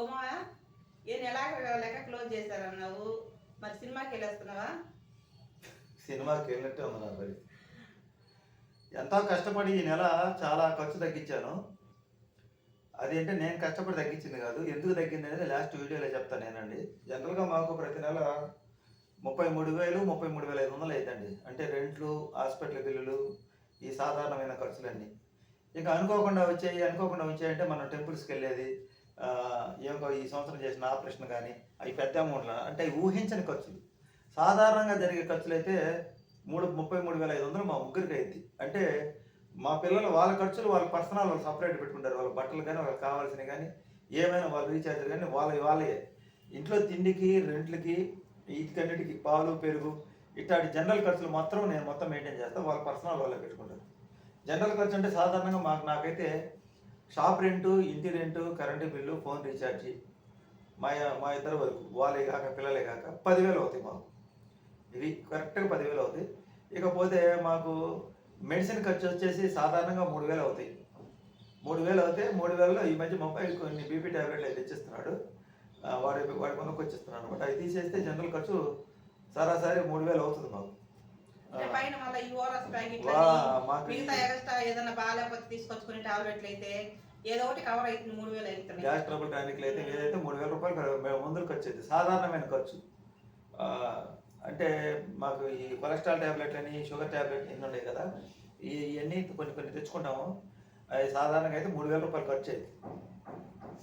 ఓమా ఏం ఎలా లెక్క క్లోజ్ చేశారన్నావు మరి సినిమాకి వెళ్ళేస్తున్నావా? సినిమాకి వెళ్ళినట్టే ఉంది నా ఎంతో కష్టపడి ఈ నెల చాలా ఖర్చు తగ్గించాను. అదేంటే నేను కష్టపడి తగ్గించింది కాదు ఎందుకు తగ్గింది అనేది లాస్ట్ వీడియోలో చెప్తాను నేనండి. జనరల్గా మాకు ప్రతి నెల ముప్పై మూడు వేలు ముప్పై మూడు వేల ఐదు వందలు అవుతుందండి అంటే రెంట్లు హాస్పిటల్ బిల్లులు ఈ సాధారణమైన ఖర్చులన్నీ. ఇక అనుకోకుండా వచ్చాయి అనుకోకుండా వచ్చాయంటే మనం టెంపుల్స్కి వెళ్ళేది ఏమో ఈ సంవత్సరం చేసిన ఆపరేషన్ కానీ అవి పెద్ద అమౌంట్లు అంటే అవి ఊహించని ఖర్చులు. సాధారణంగా జరిగే ఖర్చులు అయితే మూడు ముప్పై మూడు వేల ఐదు వందలు మా ముగ్గురికి అయింది అంటే మా పిల్లలు వాళ్ళ ఖర్చులు వాళ్ళ పర్సనల్ వాళ్ళు సపరేట్ పెట్టుకుంటారు. వాళ్ళ బట్టలు కానీ వాళ్ళకి కావాల్సినవి కానీ ఏమైనా వాళ్ళ రీఛార్జ్ కానీ వాళ్ళ వాళ్ళే. ఇంట్లో తిండికి రెంట్లకి వీటికన్నిటికి పాలు పెరుగు ఇట్లాంటి జనరల్ ఖర్చులు మాత్రం నేను మొత్తం మెయింటైన్ చేస్తాను వాళ్ళ పర్సనల్ వాళ్ళే పెట్టుకుంటారు. జనరల్ ఖర్చు అంటే సాధారణంగా మాకు నాకైతే షాప్ రెంటు ఇంటి rent current bill phone recharge. మా మా ఇద్దరు వరకు వాళ్ళే కాక పిల్లలే కాక పదివేలు అవుతాయి మాకు. ఇవి కరెక్ట్గా పదివేలు అవుతాయి. ఇకపోతే మాకు మెడిసిన్ ఖర్చు వచ్చేసి సాధారణంగా మూడు వేలు అవుతాయి. మూడు వేలు అవుతాయి మూడు వేలలో ఈ మధ్య మొబైల్ కొన్ని బీపీ ట్యాబ్లెట్లు అయితే తెచ్చిస్తున్నాడు. వాడి వాడి కొనుక్కొచ్చిస్తున్నాడు అనమాట అవి తీసేస్తే జనరల్ ఖర్చు సరాసరి మూడు వేలు అవుతుంది మాకు. పైన మళ్ళీ ఈ ఓరస్ ప్యాకెట్ మిగతా ఎక్స్ట్రా ఏదైనా బాగాలేకపోతే తీసుకొచ్చుకునే టాబ్లెట్లు అయితే ఏదో ఒకటి కవర్ అవుతుంది మూడు వేలు అవుతున్నాయి గ్యాస్ ట్రబుల్ టానిక్లు అయితే ఏదైతే మూడు వేల రూపాయలు మందులు ఖర్చు అయితే సాధారణమైన ఖర్చు. అంటే మాకు ఈ కొలెస్ట్రాల్ ట్యాబ్లెట్ అని షుగర్ ట్యాబ్లెట్ ఎన్ని ఉన్నాయి కదా ఇవన్నీ కొన్ని కొన్ని తెచ్చుకుంటాము. అవి సాధారణంగా అయితే మూడు వేల రూపాయలు ఖర్చు అయింది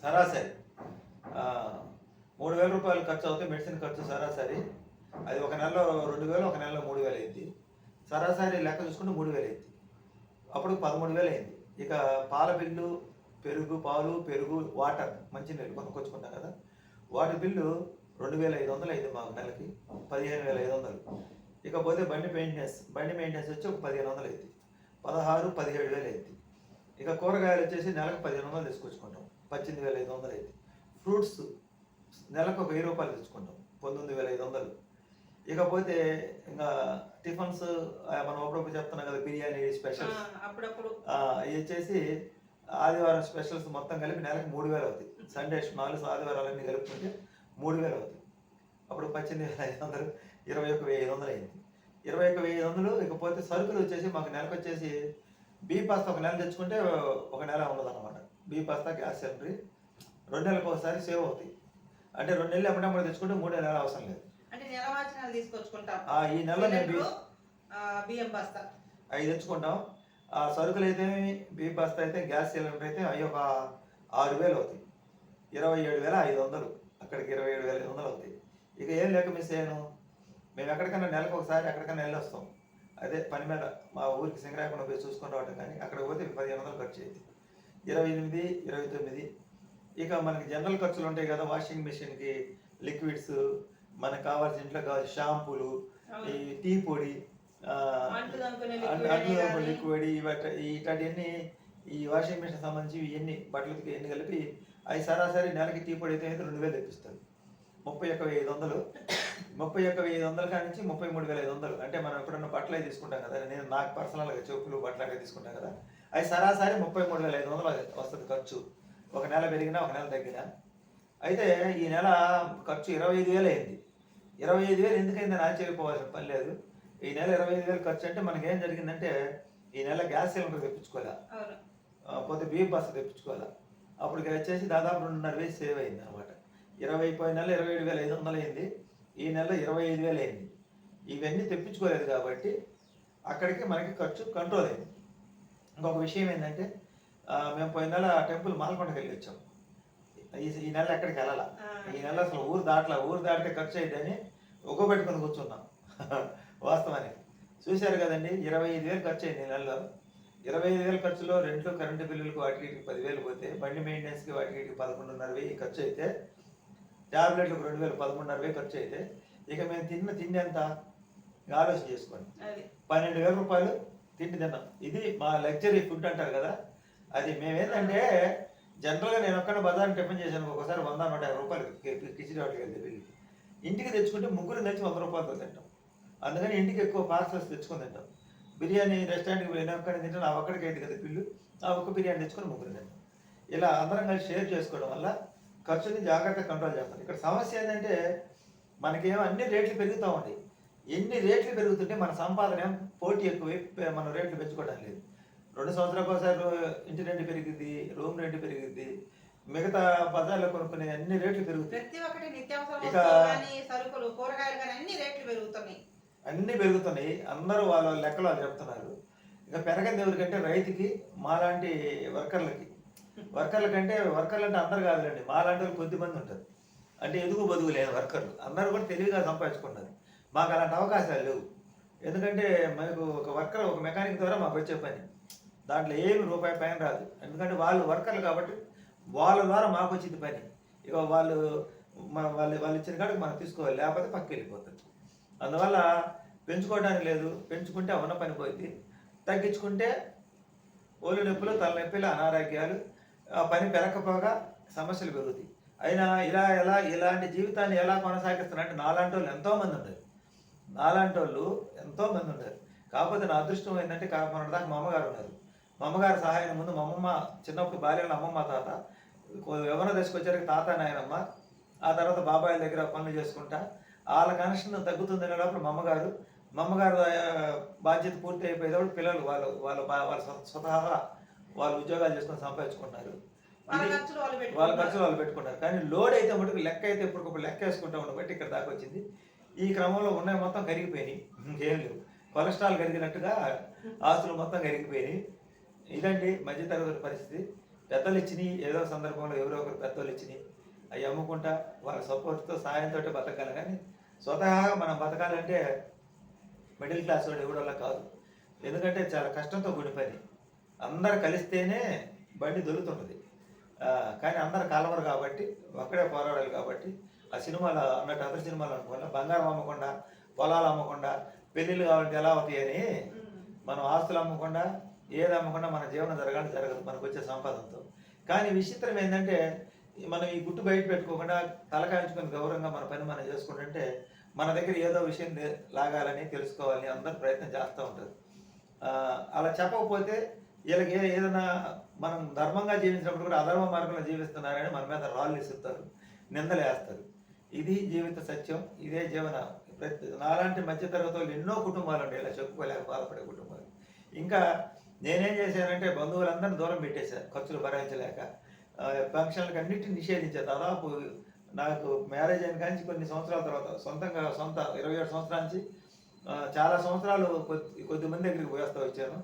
సరాసరి. మూడు వేల రూపాయలు ఖర్చు అవుతే మెడిసిన్ ఖర్చు సరాసరి. అది ఒక నెలలో రెండు వేలు ఒక నెలలో మూడు వేలు అయింది సరాసరి లెక్క చూసుకుంటే మూడు వేలు అయింది. అప్పుడు పదమూడు వేలు అయింది. ఇక పాల బిల్లు పెరుగు పాలు పెరుగు వాటర్ మంచినీళ్ళు కొనుక్కొచ్చుకుంటాం కదా. వాటి బిల్లు రెండు వేల ఐదు వందలు అయింది మాకు నెలకి. పదిహేను వేల ఐదు వందలు. ఇకపోతే బండి మెయింటెనెన్స్ బండి మెయింటెనెన్స్ వచ్చి ఒక పదిహేను వందలు అయింది. పదహారు పదిహేడు వేలు అయింది. ఇక కూరగాయలు వచ్చేసి నెలకు పదిహేను వందలు తీసుకొచ్చుకుంటాం. పద్దెనిమిది వేల ఐదు వందలు అయింది. ఫ్రూట్స్ నెలకు ఒక వెయ్యి రూపాయలు తెచ్చుకుంటాం పంతొమ్మిది వేల ఐదు వందలు. ఇకపోతే ఇంకా టిఫిన్స్ మనం అప్పుడప్పుడు చెప్తున్నాం కదా బిర్యానీ స్పెషల్స్ అప్పుడప్పుడు. వచ్చేసి ఆదివారం స్పెషల్స్ మొత్తం కలిపి నెలకు మూడు వేలు అవుతాయి. సండే నాలుగు ఆదివారాలన్నీ కలుపుకుంటే మూడు వేలు అవుతాయి. అప్పుడు పద్దెనిమిది వేల ఐదు వందలు ఇరవై ఒక వెయ్యి ఐదు వందలు అయింది. ఇరవై ఒక వెయ్యి ఐదు వందలు ఇకపోతే సరుకులు వచ్చేసి మాకు నెలకు వచ్చేసి బీ పాస్తా ఒక నెల తెచ్చుకుంటే ఒక నెల ఉండదు అనమాట బీ పాస్తా గ్యాస్ సిలిండర్ రెండు నెలలకు ఒకసారి సేవ్ అవుతాయి. అంటే రెండు నెలలు ఎప్పుడప్పుడు తెచ్చుకుంటే మూడు నెలలు అవసరం లేదు. తీసుకొచ్చుకుంటాం? ఈ నెల బియ్యం బస్తా. అవి తెచ్చుకుంటాం. ఆ సరుకులు అయితే బీ బస్తా అయితే గ్యాస్ సిలిండర్ అయితే అవి ఒక ఆరు వేలు అవుతాయి. ఇరవై ఏడు వేల ఐదు వందలు. అక్కడికి ఇరవై ఏడు వేల ఐదు వందలు అవుతాయి. ఇక ఏం లేక మిస్ అయ్యాను. మేము ఎక్కడికైనా నెలకు ఒకసారి ఎక్కడికైనా వెళ్ళి వస్తాం అదే పని మీద మా ఊరికి సింగరాకుండా పోయి చూసుకొని రావటం కానీ అక్కడికి పోతే పదిహేను వందలు ఖర్చు అయింది ఇరవై ఎనిమిది ఇరవై తొమ్మిది. ఇక మనకి జనరల్ ఖర్చులు ఉంటాయి కదా వాషింగ్ మిషన్కి లిక్విడ్స్ మనకు కావాల్సిన ఇంట్లో కావాల్సిన షాంపూలు ఈ టీ పొడి. లిక్విడ్ ఇవట- ఇట్లాంటివన్నీ ఈ వాషింగ్ మిషన్ సంబంధించి ఇవన్నీ బట్టలకి ఇవన్నీ కలిపి అవి సరాసరి నెలకి టీ పొడి అయితే అయితే రెండు వేలు తెప్పిస్తారు. ముప్పై ఒక్క వెయ్యి ఐదు వందలు. ముప్పై ఒక్క వెయ్యి ఐదు వందల కాడి నుంచి ముప్పై మూడు వేల ఐదు వందలు. అంటే మనం ఎప్పుడన్నా బట్టలు అవి తీసుకుంటాం కదా నేను నాకు పర్సనల్గా చెప్పులు బట్టలు అవి తీసుకుంటాం కదా అవి సరాసరి ముప్పై మూడు వేల ఐదు వందలు వస్తుంది ఖర్చు. ఒక నెల పెరిగినా ఒక నెల తగ్గినా. అయితే ఈ నెల ఖర్చు ఇరవై ఐదు వేలు అయింది. ఇరవై ఐదు వేలు ఎందుకైందని ఆశ్చర్యపోవాల్సిన పని లేదు. ఈ నెల ఇరవై ఐదు వేలు ఖర్చు అంటే మనకి ఏం జరిగిందంటే ఈ నెల గ్యాస్ సిలిండర్ ఆ, పోతే బియ్యం బస్సు తెప్పించుకోవాలా? అప్పటికి వచ్చేసి దాదాపు రెండున్నర వేలు సేవ్ అయింది అనమాట ఇరవై పోయిన నెల ఇరవై ఏడు వేల ఐదు వందలు అయింది. ఈ నెల ఇరవై ఐదు వేలు అయింది ఇవన్నీ తెప్పించుకోలేదు కాబట్టి అక్కడికి మనకి ఖర్చు కంట్రోల్ అయింది. ఇంకొక విషయం ఏంటంటే ఆ, మేము పోయిన నెల టెంపుల్ మాల్కొండకి వెళ్ళి వచ్చాం. ఈ నెల ఎక్కడికి వెళ్ళాల. ఈ నెల అసలు ఊరు దాటలా? ఊరు దాటితే ఖర్చు అయిద్దని ఒక్కో పెట్టుకొని కూర్చున్నాం. వాస్తవానికి. చూశారు కదండి ఇరవై ఐదు వేలు ఖర్చు అయింది ఈ నెలలో. ఇరవై ఐదు వేలు ఖర్చులో రెంట్లు కరెంటు బిల్లులకు వాటికి పదివేలు పోతే బండి మెయింటెనెన్స్కి వాటికి పదకొండున్నర వెయ్యి ఖర్చు అయితే ట్యాబ్లెట్లకు రెండు వేలు పదకొండున్నర వెయ్యి ఖర్చు అయితే ఇక మేము తిన్న తిండి ఎంత? ఆలోచన చేసుకోండి. పన్నెండు వేల రూపాయలు తిండి తిన్నాం. ఇది మా లగ్జరీ ఫుడ్ అంటారు కదా. అది మేమేంటంటే జనరల్గా నేను ఒక్కడ బజార్ టిఫిన్ చేశాను. ఒకసారి వంద నూట యాభై రూపాయలు కిచిడి వాటికి వెళ్తే ఇంటికి తెచ్చుకుంటే ముగ్గురు తెచ్చి వంద రూపాయలతో తింటాం. అందుకని ఇంటికి ఎక్కువ పార్సల్స్ తెచ్చుకొని తింటాం. బిర్యానీ రెస్టారెంట్కి వెళ్ళిన ఒక్కడిని తింటాను. ఆ ఒక్కడికి అయింది కదా బిల్లు ఆ ఒక్క బిర్యానీ తెచ్చుకొని ముగ్గురు తింటాం. ఇలా అందరం కలిసి షేర్ చేసుకోవడం వల్ల ఖర్చుని జాగ్రత్తగా కంట్రోల్ చేస్తారు ఇక్కడ సమస్య ఏంటంటే మనకేమో అన్ని రేట్లు పెరుగుతూ ఉంటాయి ఎన్ని రేట్లు పెరుగుతుంటే మన సంపాదన ఏం పోటీ ఎక్కువై మనం రేట్లు పెంచుకోవడం లేదు. రెండు సంవత్సరాలకు ఒకసారి ఇంటి రెంట్ పెరిగిద్ది రూమ్ రెంట్ పెరిగిద్ది మిగతా బజార్లో కొనుక్కునే అన్ని రేట్లు పెరుగుతాయి. ప్రతి ఒక్కటి నిత్యావసర ఇక- వస్తువులు కానీ సరుకులు కూరగాయలు కానీ అన్ని రేట్లు పెరుగుతున్నాయి. అన్నీ పెరుగుతున్నాయి. అందరూ వాళ్ళ లెక్కలు వాళ్ళు చెప్తున్నారు. ఇక పెరగని ఎవరికంటే రైతుకి మాలాంటి వర్కర్లకి. వర్కర్ల కంటే వర్కర్లు అంటే అందరు కాదులేండి మాలాంటి వాళ్ళు కొద్దిమంది ఉంటారు. అంటే ఎదుగు బదుగు లేని వర్కర్లు. అందరూ కూడా తెలివిగా సంపాదించుకున్నారు మాకు అలాంటి అవకాశాలు లేవు. ఎందుకంటే మాకు ఒక వర్కర్ ఒక మెకానిక్ ద్వారా మాకు వచ్చే పని. దాంట్లో ఏమి రూపాయి పైన రాదు. ఎందుకంటే వాళ్ళు వర్కర్లు కాబట్టి వాళ్ళ ద్వారా మాకు వచ్చింది పని. ఇక వాళ్ళు మన వాళ్ళు వాళ్ళు ఇచ్చిన కాడికి మనం తీసుకోవాలి లేకపోతే పక్కకి వెళ్ళిపోతుంది అందువల్ల పెంచుకోవడానికి లేదు. పెంచుకుంటే ఉన్న పని పోయింది. తగ్గించుకుంటే ఒళ్ళు నొప్పులు తలనొప్పులు అనారోగ్యాలు ఆ పని పెరగకపోగా సమస్యలు పెరుగుతాయి. అయినా ఇలా ఎలా ఇలాంటి జీవితాన్ని ఎలా కొనసాగిస్తున్నారంటే నాలాంటి వాళ్ళు ఎంతోమంది ఉంటుంది నాలాంటి వాళ్ళు ఎంతోమంది ఉంటారు కాకపోతే నా అదృష్టం ఏంటంటే కా మన దాకా మా అమ్మగారు ఉన్నారు. మా అమ్మగారు సహాయం ముందు మా అమ్మమ్మ చిన్నప్పుడు బాల్యంలో అమ్మమ్మ తాత ఎవరో తీసుకొచ్చారు తాత నాయనమ్మ. ఆ తర్వాత బాబాయ్ దగ్గర పనులు చేసుకుంటా. వాళ్ళ కనెక్షన్ తగ్గుతుంది లోపల మా అమ్మగారు మా అమ్మగారు బాధ్యత పూర్తి అయిపోయేటప్పుడు పిల్లలు వాళ్ళు వాళ్ళ వాళ్ళ స్వ- స్వతహాగా వాళ్ళు ఉద్యోగాలు చేసుకొని సంపాదించుకుంటారు వాళ్ళ ఖర్చులు వాళ్ళు పెట్టుకుంటారు కానీ లోడ్ అయితే మటుకు లెక్క అయితే ఇప్పటికప్పుడు లెక్క వేసుకుంటా ఉన్న బట్టి ఇక్కడ దాకా వచ్చింది. ఈ క్రమంలో ఉన్నాయి మొత్తం కరిగిపోయినాయి. ఇంకేం లేవు. కొలెస్ట్రాల్ కరిగినట్టుగా ఆస్తులు మొత్తం కరిగిపోయినాయి. ఇదండి మధ్యతరగతి పరిస్థితి. పెద్దలు ఇచ్చినాయి. ఏదో సందర్భంలో ఎవరో ఒకరు పెద్దలు ఇచ్చినాయి. అవి అమ్ముకుంటా వాళ్ళ సపోర్ట్తో సాయంతో బతకాలి. కానీ స్వతహాగా మనం బతకాలంటే మిడిల్ క్లాస్ వాళ్ళు ఎవడోలా కాదు. ఎందుకంటే చాలా కష్టంతో గుడి పని అందరు కలిస్తేనే బండి దొరుకుతుంటుంది. కానీ అందరు కలవరు కాబట్టి ఒక్కడే పోరాడాలి కాబట్టి ఆ సినిమాలు అన్నట్టు అదర్ సినిమాలు అనుకోవాలి? బంగారం అమ్మకుండా పొలాలు అమ్మకుండా పెళ్ళిళ్ళు కావాలంటే ఎలా అవుతాయని మనం ఆస్తులు అమ్మకుండా ఏది అమ్మకుండా మన జీవనం జరగాలి జరగదు మనకు వచ్చే సంపాదనతో కానీ విచిత్రం ఏంటంటే మనం ఈ గుట్టు బయట పెట్టుకోకుండా తలకాయించుకొని గౌరవంగా మన పని మనం చేసుకుంటుంటే మన దగ్గర ఏదో విషయం లాగాలని తెలుసుకోవాలని అందరు ప్రయత్నం చేస్తూ ఉంటారు. అలా చెప్పకపోతే వీళ్ళకి ఏదైనా మనం ధర్మంగా జీవించినప్పుడు కూడా అధర్మ మార్గంలో జీవిస్తున్నారని మన మీద రాళ్ళు ఇస్తారు నిందలు వేస్తారు ఇది జీవిత సత్యం ఇదే జీవన ప్రతి నాలాంటి మధ్యతరగతి వాళ్ళు ఎన్నో కుటుంబాలు ఉండే ఇలా చెప్పుకోలేక బాధపడే కుటుంబాలు. ఇంకా నేనేం చేశానంటే బంధువులందరినీ దూరం పెట్టేశాను ఖర్చులు భరించలేక. ఫంక్షన్లకు అన్నిటిని నిషేధించాను దాదాపు నాకు మ్యారేజ్ అయిన కానీ కొన్ని సంవత్సరాల తర్వాత సొంతంగా సొంత ఇరవై ఏడు సంవత్సరాల నుంచి చాలా సంవత్సరాలు కొద్ది కొద్ది మంది దగ్గరికి పోయేస్తూ వచ్చాను.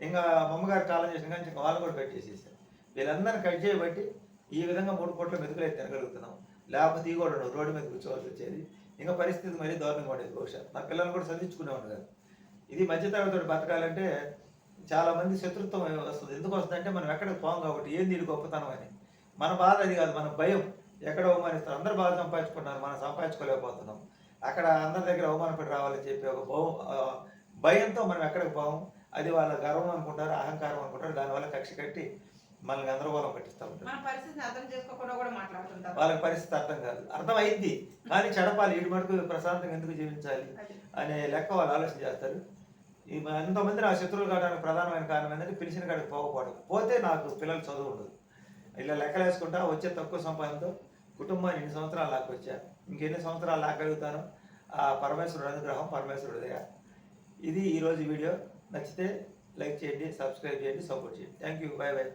ఇంకా మా అమ్మగారు కాలం చేసిన కానీ ఇంకా వాళ్ళు కూడా కట్ చేసేసారు వీళ్ళందరినీ కట్ చేయబట్టి ఈ విధంగా మూడు కోట్ల మెతుకులు అయితే తినగలుగుతున్నాం. లేకపోతే ఈ కూడా రోడ్డు మీద కూర్చోవాల్సి వచ్చేది. ఇంకా పరిస్థితి మరీ దారుణంగా ఉండేది బహుశా. నా పిల్లలు కూడా చదివించుకునేవాడు కాదు. ఇది మధ్యతరగతి బతకాలంటే చాలా మంది శత్రుత్వం వస్తుంది. ఎందుకు వస్తుందంటే మనం ఎక్కడికి పోం కాబట్టి ఏం దీని గొప్పతనం అని. మన బాధ అది కాదు మన భయం. ఎక్కడ అవమానిస్తారు? అందరు బాగా సంపాదించుకున్నారు మనం సంపాదించుకోలేకపోతున్నాం. అక్కడ అందరి దగ్గర అవమానపడి రావాలని చెప్పి ఒక భయం భయంతో మనం ఎక్కడికి పోము అది వాళ్ళ గర్వం అనుకుంటారు అహంకారం అనుకుంటారు దానివల్ల కక్ష కట్టి మనల్ని గందరగోళం పట్టిస్తూ ఉంటారు. వాళ్ళకి పరిస్థితి అర్థం కాదు. అర్థం అయింది కానీ చెడపాలి ఇటు మటుకు ప్రశాంతంగా ఎందుకు జీవించాలి. అనే లెక్క వాళ్ళు ఆలోచన చేస్తారు. ఎంతోమంది నా శత్రువులు కావడానికి ప్రధానమైన కారణం ఏంటంటే పిలిచిన కాడికి పోకపోవడం. పోతే నాకు పిల్లలు చదువు ఉండదు. ఇలా లెక్కలు వేసుకుంటా వచ్చే తక్కువ సంపాదనతో కుటుంబాన్ని ఎన్ని సంవత్సరాలు లాక్కొచ్చా? ఇంకెన్ని సంవత్సరాలు లాగలుగుతాను ఆ పరమేశ్వరుడు అనుగ్రహం పరమేశ్వరుడు ఇది ఈరోజు వీడియో. నచ్చితే లైక్ చేయండి సబ్స్క్రైబ్ చేయండి సపోర్ట్ చేయండి. Thank you bye bye